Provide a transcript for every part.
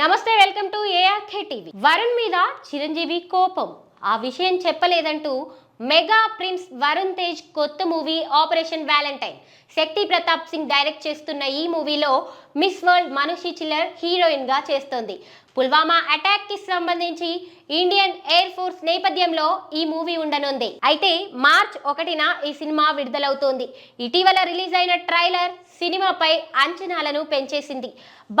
నమస్తే welcome to ARK TV. Varun మీద చిరంజీవి కోపం. ఆ విషయం చెప్పలేదంటూ మెగా ప్రిన్స్ వరుణ్ తేజ్ కొత్త movie operation Valentine. Shakti Pratap Singh direct చేస్తున్న ఈ మూవీలో మిస్ వరల్డ్ మనుషి చిల్లర్ హీరోయిన్గా చేస్తోంది. పుల్వామా అటాక్కి సంబంధించి ఇండియన్ ఎయిర్ ఫోర్స్ నేపథ్యంలో ఈ మూవీ ఉండనుంది. అయితే మార్చ్ ఒకటిన ఈ సినిమా విడుదలవుతోంది. ఇటీవల రిలీజ్ అయిన ట్రైలర్ సినిమాపై అంచనాలను పెంచేసింది.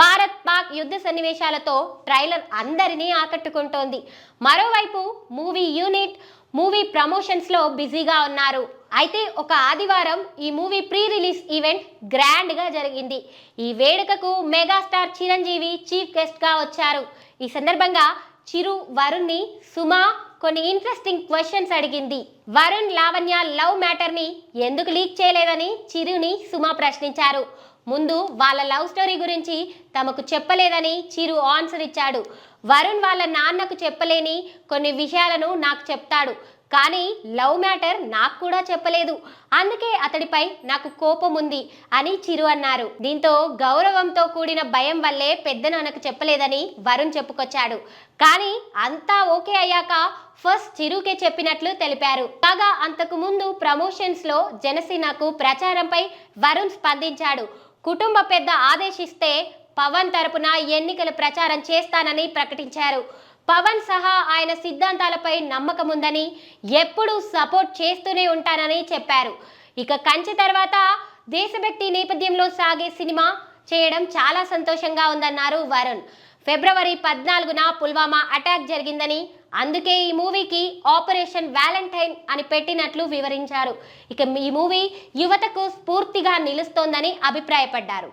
భారత్ పాక్ యుద్ధ సన్నివేశాలతో ట్రైలర్ అందరినీ ఆకట్టుకుంటోంది. మరోవైపు మూవీ మూవీ యూనిట్ మూవీ ప్రమోషన్స్లో బిజీగా ఉన్నారు. అయితే ఒక ఆదివారం ఈ మూవీ ప్రీ రిలీజ్ ఈవెంట్ గ్రాండ్గా జరిగింది. ఈ వేడుకకు మెగాస్టార్ చిరంజీవి చీఫ్ గెస్ట్గా వచ్చారు. ఈ సందర్భంగా చిరు వరుణ్ని సుమా కొన్ని ఇంట్రెస్టింగ్ క్వశ్చన్స్ అడిగింది. వరుణ్ లావణ్య లవ్ మ్యాటర్ని ఎందుకు లీక్ చేయలేదని చిరుని సుమా ప్రశ్నించారు. ముందు వాళ్ళ లవ్ స్టోరీ గురించి తమకు చెప్పలేదని చిరు ఆన్సర్ ఇచ్చాడు. వరుణ్ వాళ్ళ నాన్నకు చెప్పలేని కొన్ని విషయాలను నాకు చెప్తాడు. కానీ లవ్ మ్యాటర్ నాకు కూడా చెప్పలేదు. అందుకే అతడిపై నాకు కోపం ఉంది అని చిరు అన్నారు. దీంతో గౌరవంతో కూడిన భయం వల్లే పెద్ద నాన్నకు చెప్పలేదని వరుణ్ చెప్పుకొచ్చాడు. కానీ అంతా ఓకే అయ్యాక ఫస్ట్ చిరుకే చెప్పినట్లు తెలిపారు. కాగా అంతకు ముందు ప్రమోషన్స్లో జనసేనకు ప్రచారంపై వరుణ్ స్పందించాడు. కుటుంబ పెద్ద ఆదేశిస్తే పవన్ తరపున ఎన్నికల ప్రచారం చేస్తానని ప్రకటించారు. పవన్ సహా ఆయన సిద్ధాంతాలపై నమ్మకం ఉందని ఎప్పుడూ సపోర్ట్ చేస్తూనే ఉంటానని చెప్పారు. ఇక కంచి తర్వాత దేశభక్తి నేపథ్యంలో సాగే సినిమా చేయడం చాలా సంతోషంగా ఉందన్నారు వరుణ్. ఫిబ్రవరి పద్నాలుగున పుల్వామా అటాక్ జరిగిందని అందుకే ఈ మూవీకి ఆపరేషన్ వ్యాలంటైన్ అని పెట్టినట్లు వివరించారు. ఇక ఈ మూవీ యువతకు స్ఫూర్తిగా నిలుస్తోందని అభిప్రాయపడ్డారు.